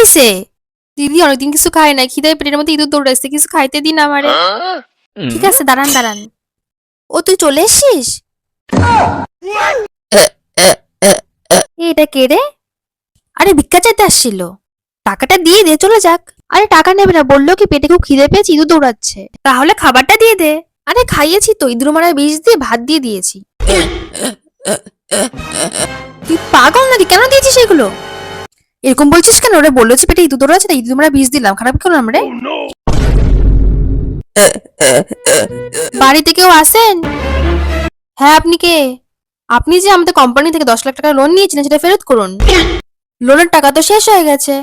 হয়েছে? দিদি অনেকদিন কিছু খায় না খিদায় পেটের মধ্যে ইঁদুর দৌড়াইছে কিছু খাইতে দিন আমারে। ঠিক আছে দাঁড়ান দাঁড়ান। ও তুই চলে এসছিস? এটা কে রে? আরে ভিক্ষা চাইতে আসছিল। টাকাটা দিয়ে দে চলে যাক। আরে টাকা নেবে না বলল কি পেটে খুব খিদে পেয়েছে ইঁদুর দৌড়াচ্ছে। তাহলে খাবারটা দিয়ে দে। আরে খাইয়েছি তো ইঁদুর মারা বিষ দিয়ে ভাত দিয়ে দিয়েছি। তুই পাগল নাকি? কেন দিয়েছিস এগুলো? এরকম বলছিস কেন? ওরা বলল যে পেটে ইঁদুর আছে তাই ইঁদুর আমরা বিষ দিলাম। খারাপ করলাম রে বাড়িতে কেউ আসেন হ্যাঁ আপনি কে? আপনি যে আমাদের কোম্পানি থেকে দশ লাখ টাকা লোন নিয়েছিলেন সেটা ফেরত করুন। লোনের টাকা তো শেষ হয়ে গেছে।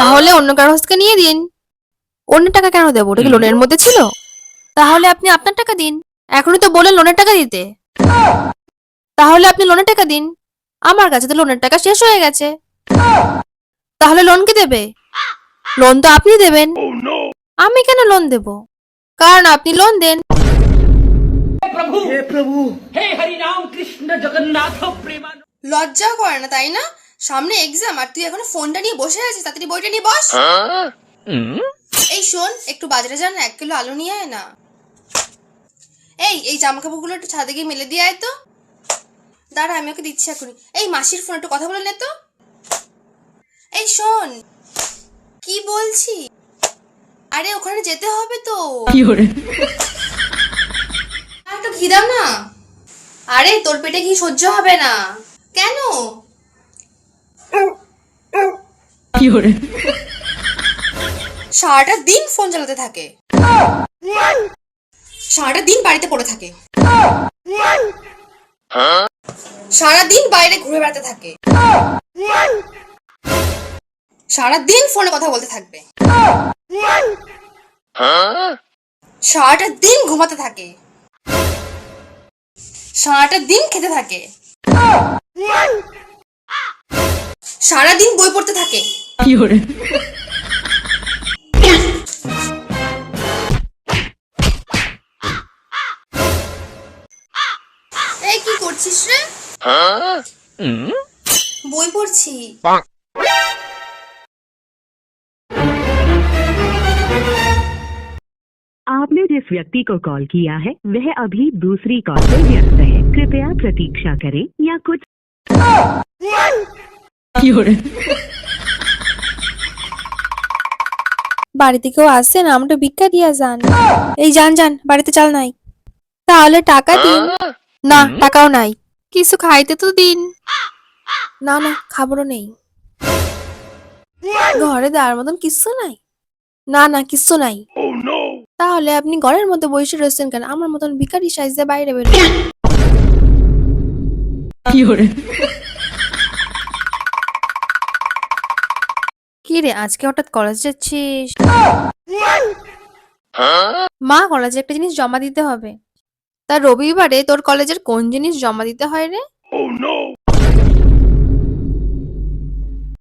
তাহলে অন্য কারও থেকে নিয়ে দিন। অন্য টাকা কেন দেবো? ওটা কি লোনের মধ্যে ছিল? তাহলে আপনি আপনার টাকা দিন। এখনই তো বলেন লোনের টাকা দিতে। তাহলে আপনি লোনের টাকা দিন। আমার কাছে তো লোনের টাকা শেষ হয়ে গেছে। তাহলে লোন কি দেবে? লোন তো আপনি দেবেন। oh, আমি কেন লোন দেব? কারণ আপনি লোন দেন। প্রভু! হে প্রভু! হে হরি নাম কৃষ্ণ জগন্নাথ প্রেমান লজ্জা করে না তাই না? সামনে এক্সাম আর তুই এখনও ফোনটা নিয়ে বসে আছিস? তাড়াতাড়ি বইটা নিয়ে বস। এই শোন একটু বাজারে যান এক কিলো আলু নিয়ে আয় না। এই এই জামা কাপড়গুলো একটু ছাদে গিয়ে মেলে দিয়ে আয় তো। দাঁড়া আমি ওকে দিচ্ছি এখনই। এই মাসির ফোন একটু কথা বলে নে তো। এই শোন কি বলছি? আরে ওখানে যেতে হবে তো। আর একটু দাও না। আরে তোর পেটে কি সহ্য হবে না। কেন? সারাটা দিন ফোন চালাতে থাকে। সারাটা দিন বাড়িতে পড়ে থাকে। সারা দিন বাইরে ঘুরে বেড়াতে থাকে। সারা দিন ফোনে কথা বলতে থাকবে। সারাটা দিন ঘুমাতে থাকে। সারাটা দিন খেতে থাকে। সারা দিন বই পড়তে থাকে। এই কি করছিস রে? বই পড়ছি। जिस व्यक्ति को कॉल किया है वह अभी दूसरी कॉल पर व्यस्त है कृपया प्रतीक्षा करें या कुछ বাড়িতে কেউ আসছেন আমরা ভিক্ষা দিয়া যান এই যান যান বাড়িতে চাল নাই তাহলে টাকা দিন না টাকাও নাই কিছু খাইতে তো দিন না না খাবারও নেই ঘরে দেওয়ার মতন কিচ্ছু নাই না না কিচ্ছু নাই তাহলে আপনি ঘরের মধ্যে বসে রয়েছেন কেন? আমার মতন ভিখারি সাইজে বাইরে বেরোন কি রে আজকে হঠাৎ কলেজ যাচ্ছিস? মা কলেজে একটা জিনিস জমা দিতে হবে। তা রবিবারে তোর কলেজের কোন জিনিস জমা দিতে হয় রে?